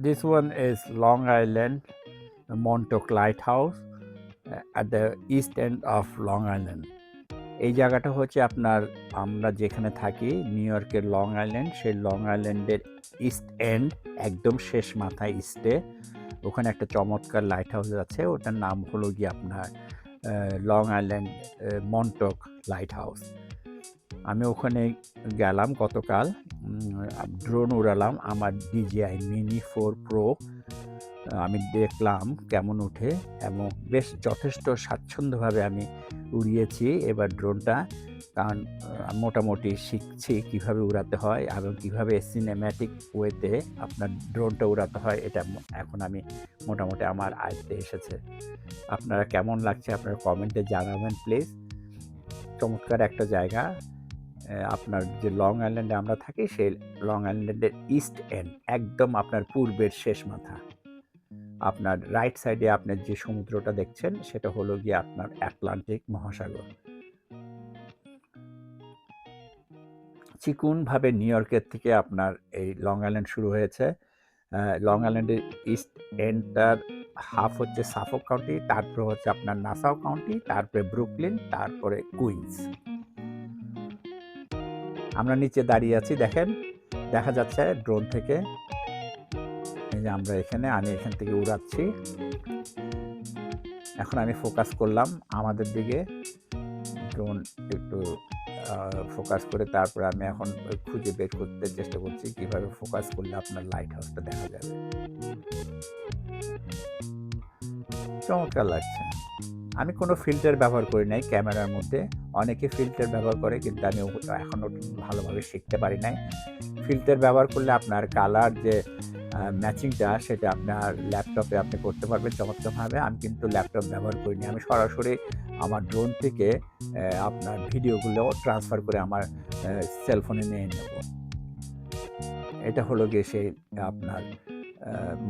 this one is Long Island Montauk Lighthouse uh, at the east end of Long Island. এই জায়গাটা হচ্ছে আপনার আমরা যেখানে থাকি নিউ ইয়র্কের লং আইল্যান্ড সেই লং আইল্যান্ডের ইস্ট এন্ড একদম শেষ মাথায় ইস্টে ওখানে একটা চমৎকার লাইট হাউস আছে ওটার নাম হলো গিয়ে আপনার long island Montauk lighthouse আমি ওখানে গেলাম গতকাল ড্রোন উড়ালাম, আমার ডিজিআই মিনি ফোর প্রো আমি দেখলাম কেমন ওঠে এবং বেশ যথেষ্ট স্বাচ্ছন্দ্যভাবে আমি উড়িয়েছি এবার ড্রোনটা কারণ মোটামুটি শিখছি কীভাবে উড়াতে হয় এবং কীভাবে সিনেম্যাটিক ওয়েতে আপনার ড্রোনটা উড়াতে হয় এটা এখন আমি মোটামুটি আমার আয়ত্তে এসেছে। আপনারা কেমন লাগছে আপনারা কমেন্টে জানাবেন প্লিজ চমৎকার একটা জায়গা। আপনার যে লং আইল্যান্ডে আমরা থাকি সেই লং আইল্যান্ডের ইস্ট এন্ড, একদম আপনার পূর্বের শেষ মাথা। আপনার রাইট সাইডে আপনার যে সমুদ্রটা দেখছেন, সেটা হলো গিয়ে আপনার আটলান্টিক মহাসাগর। চিকুনভাবে নিউ ইয়র্কের থেকে আপনার এই লং আইল্যান্ড শুরু হয়েছে। লং আইল্যান্ডের ইস্ট এন্ডটার হাফ হচ্ছে সাফক কাউন্টি, তারপরে হচ্ছে আপনার নাসাও কাউন্টি, তারপরে ব্রুকলিন, তারপরে কুইন্স। আমরা নিচে দাঁড়িয়ে আছি, দেখেন। দেখা যাচ্ছে ড্রোন থেকে। এই যে আমরা এখানে, আমি এখান থেকে উড়াচ্ছি। এখন আমি ফোকাস করলাম আমাদের দিকে। ড্রোন একটু ফোকাস করে তারপরে আমি এখন খুঁজে বের করতে চেষ্টা করছি কীভাবে ফোকাস করলে আপনার লাইট হাউসটা দেখা যাবে। চমৎকার লাগছে। আমি কোনো ফিল্টার ব্যবহার করি নাই ক্যামেরার মধ্যে। অনেকে ফিল্টার ব্যবহার করে কিন্তু আমি এখনও ভালোভাবে শিখতে পারি নাই। ফিল্টার ব্যবহার করলে আপনার কালার যে ম্যাচিংটা সেটা আপনার ল্যাপটপে আপনি করতে পারবেন চমৎকারভাবে। আমি কিন্তু ল্যাপটপ ব্যবহার করিনি আমি সরাসরি আমার ড্রোন থেকে আপনার ভিডিওগুলো ট্রান্সফার করে আমার সেলফোনে নিয়ে নেব। এটা হলো গিয়ে সেই আপনার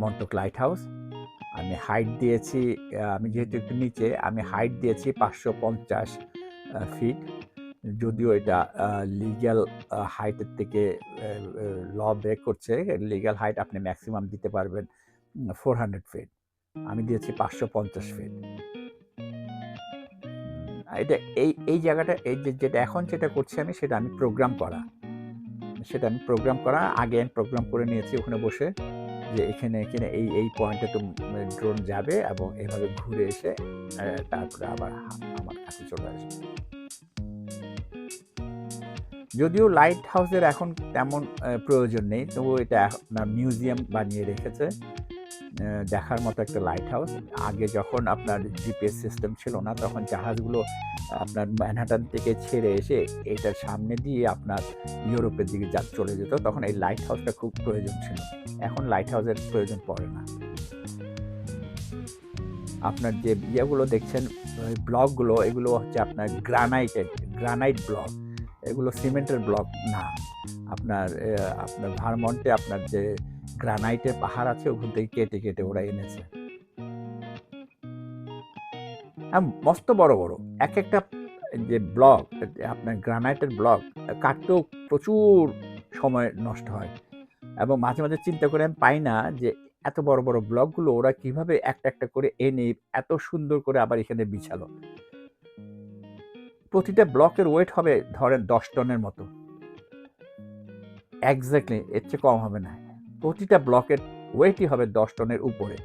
মন্টক লাইট হাউস আমি হাইট দিয়েছি আমি যেহেতু একটু নিচে, আমি হাইট দিয়েছি পাঁচশো পঞ্চাশ ফিট যদিও এটা লিগ্যাল হাইটের থেকে ল ব্রেক করছে লিগ্যাল হাইট আপনি ম্যাক্সিমাম দিতে পারবেন ফোর হান্ড্রেড ফিট আমি দিয়েছি পাঁচশো পঞ্চাশ ফিট এটা এই এই জায়গাটা, এই যেটা এখন যেটা করছি আমি, সেটা আমি প্রোগ্রাম করা। সেটা আমি প্রোগ্রাম করা, আগে আমি প্রোগ্রাম করে নিয়েছি ওখানে বসে। যে এখানে এখানে এই এই পয়েন্টে তো ড্রোন যাবে এবং এভাবে ঘুরে এসে তারপরে আবার আমার কাছে চলে আসবে। যদিও লাইট হাউসের এখন তেমন প্রয়োজন নেই, তবুও এটা মিউজিয়াম বানিয়ে রেখেছে। দেখার মতো একটা লাইট হাউস আগে যখন আপনার জিপিএস সিস্টেম ছিল না, তখন জাহাজগুলো আপনার ম্যানহাটান থেকে ছেড়ে এসে এটার সামনে দিয়ে আপনার ইউরোপের দিকে যা চলে যেত, তখন এই লাইট হাউসটা খুব প্রয়োজন ছিল। এখন লাইট হাউসের প্রয়োজন পড়ে না। আপনার যে ইয়েগুলো দেখছেন ব্লকগুলো, এগুলো হচ্ছে আপনার গ্রানাইটেড গ্রানাইট ব্লক এগুলো সিমেন্টের ব্লক না। আপনার আপনার ভারমন্টে আপনার যে গ্রানাইটের পাহাড় আছে, ওখান থেকে কেটে কেটে ওরা এনেছে। হ্যাঁ মস্ত বড় বড়। এক একটা যে ব্লক, আপনার গ্রানাইটের ব্লক, কাটতেও প্রচুর সময় নষ্ট হয়। এবং মাঝে মাঝে চিন্তা করে আমি পাই না যে এত বড় বড় ব্লকগুলো ওরা কীভাবে একটা একটা করে এনে এত সুন্দর করে আবার এখানে বিছালো। প্রতিটা ব্লকের ওয়েট হবে ধরেন দশ টনের মতো। এক্স্যাক্টলি এর চেয়ে কম হবে না। প্রতিটা ব্লকের ওয়েটই হবে দশ টনের উপরে।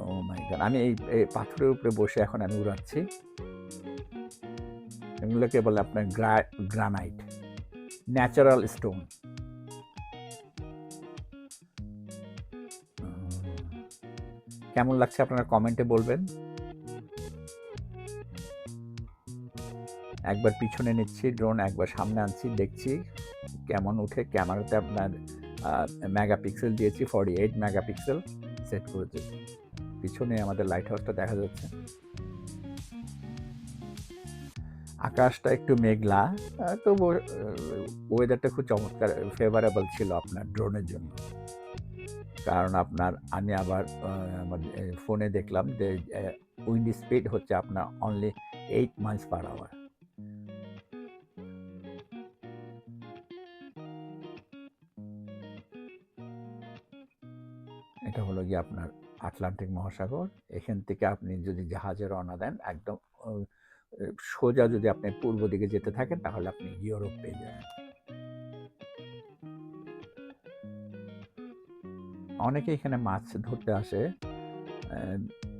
ও মাই গড আমি এই এই পাথরের উপরে বসে এখন আমি উড়াচ্ছি। এগুলোকে বলে আপনার গ্রানাইট, ন্যাচারাল স্টোন। কেমন লাগছে আপনারা কমেন্টে বলবেন। একবার পিছনে নিচ্ছি, ড্রোন একবার সামনে আনছি, দেখছি। কেমন উঠে ক্যামেরাতে আপনার মেগাপিক্সেল দিয়েছি ফর্টি এইট মেগাপিক্সেল সেট করেছি। পিছনে আমাদের লাইট হাউসটা দেখা যাচ্ছে। আকাশটা একটু মেঘলা তবু ওয়েদারটা খুব চমৎকার ফেভারেবল ছিল আপনার ড্রোনের জন্য। কারণ আপনার, আমি আবার ফোনে দেখলাম যে উইন্ড স্পিড হচ্ছে আপনার only eight miles per hour এটা হলো গিয়ে আপনার আটলান্টিক মহাসাগর। এখান থেকে আপনি যদি জাহাজে রওনা দেন, একদম সোজা যদি আপনি পূর্ব দিকে যেতে থাকেন, তাহলে আপনি ইউরোপ পেয়ে যাবেন। অনেকে এখানে মাছ ধরতে আসে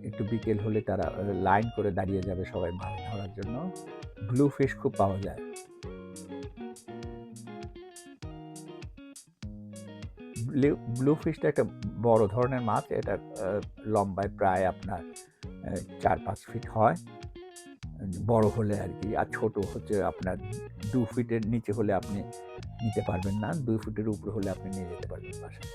একটু বিকেল হলে তারা লাইন করে দাঁড়িয়ে যাবে সবাই মাছ ধরার জন্য। ব্লু ফিশ খুব পাওয়া যায়। ব্লু ফিশটা একটা বড় ধরনের মাছ। এটা লম্বায় প্রায় আপনার চার, পাঁচ ফিট হয়। বড় হলে আর কি, আর ছোট হচ্ছে আপনার দু ফিটের নিচে হলে আপনি নিতে পারবেন না দুই ফুটের উপরে হলে আপনি নিয়ে যেতে পারবেন বাসায়।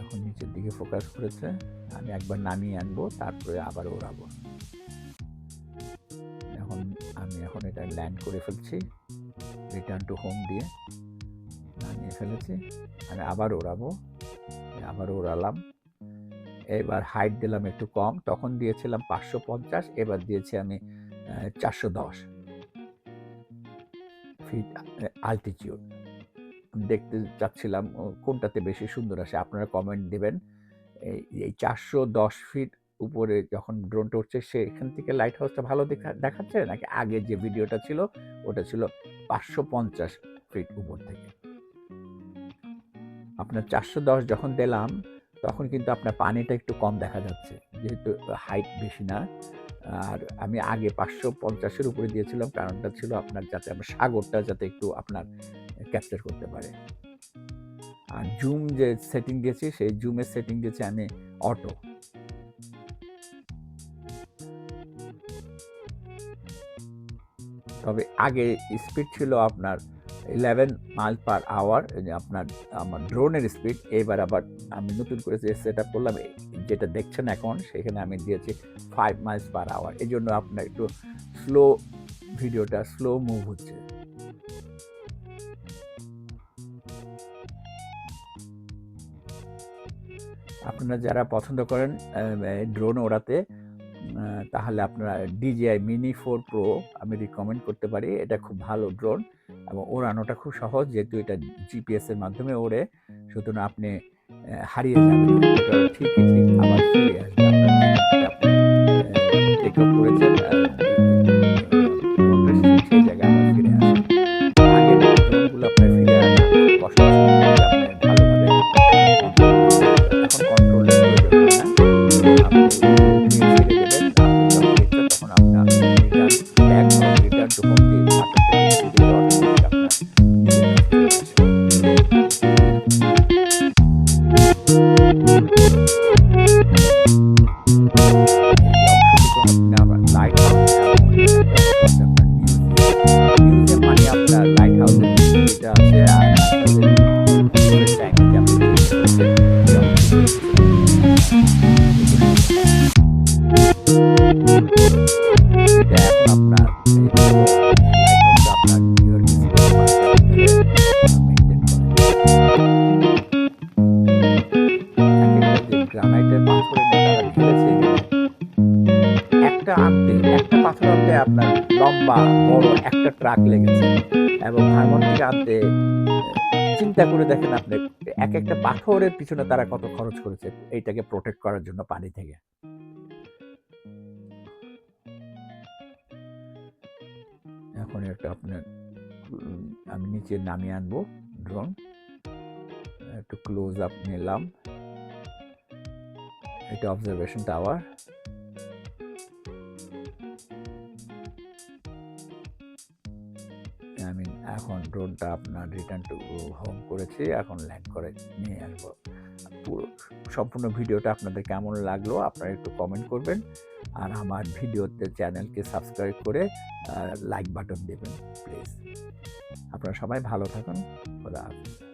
এখন নিচের দিকে ফোকাস করেছে, আমি একবার নামিয়ে আনব, তারপরে আবার ওড়াবো। এখন এটা ল্যান্ড করে ফেলছি। রিটার্ন টু হোম দিয়ে নামিয়ে ফেলেছি। আমি আবার ওড়াবো। আবার ওড়ালাম। এবার হাইট দিলাম একটু কম। তখন দিয়েছিলাম পাঁচশো পঞ্চাশ। এবার দিয়েছি আমি চারশো দশ। ফিট আলটিটিউড দেখতে চাচ্ছিলাম কোনটাতে বেশি সুন্দর আসে। আপনারা কমেন্ট দেবেন। এই এই চারশো দশ ফিট উপরে যখন ড্রোনটা উঠছে, সেখান থেকে লাইট হাউসটা ভালো দেখা, দেখাচ্ছে? নাকি আগে যে ভিডিওটা ছিল, ওটা ছিল পাঁচশো পঞ্চাশ ফিট উপর থেকে। আপনার চারশো দশ যখন দিলাম, তখন কিন্তু আপনার পানিটা একটু কম দেখা যাচ্ছে। যেহেতু হাইট বেশি না, আর আমি আগে পাঁচশো পঞ্চাশের উপরে দিয়েছিলাম, কারণটা ছিল আপনার যাতে আমার সাগরটা যাতে একটু আপনার ক্যাপচার করতে পারে। আর জুম যে সেটিং দিয়েছি, সেই জুমের সেটিং দিয়েছি আমি অটো তবে আগে স্পিড ছিল আপনার ইলেভেন মাইল পার আওয়ার আপনার, আমার ড্রোনের স্পিড এবার আবার আমি নতুন করে যে সেট আপ করলাম যেটা দেখছেন এখন, সেখানে আমি দিয়েছি ফাইভ মাইলস পার আওয়ার এই জন্য আপনার একটু স্লো ভিডিওটা স্লো মুভ হচ্ছে। আপনারা যারা পছন্দ করেন ড্রোন ওড়াতে তাহলে আপনারা ডিজিআই মিনি ফোর প্রো আমি রিকমেন্ড করতে পারি। এটা খুব ভালো ড্রোন এবং ওড়ানোটা খুব সহজ, যেহেতু এটা জিপিএস এর মাধ্যমে ওড়ে, সুতরাং আপনি হারিয়ে যাবেন। ঠিকই, ঠিক আবার ফিরে করেছেন বড় একটা ট্রাক লেগেছে এবং ভারমন থেকে আনতে চিন্তা করে দেখেন আপনি, এক একটা পাথরের পিছনে তারা কত খরচ করেছে এইটাকে প্রোটেক্ট করার জন্য পানি থেকে। এখন একটা আপনার আমি নিচে নামিয়ে আনব ড্রোন একটু ক্লোজ আপ নিলাম। এটা অবজারভেশন টাওয়ার এখন ড্রোনটা আপনার রিটার্ন টু হোম করেছি, এখন ল্যান্ড করে নিয়ে আসব। পুরো সম্পূর্ণ ভিডিওটা আপনাদের কেমন লাগল আপনারা একটু কমেন্ট করবেন, আর আমার ভিডিওতে চ্যানেলকে সাবস্ক্রাইব করে লাইক বাটন দেবেন প্লিজ আপনারা সবাই ভালো থাকুন, খোদা হাফেজ।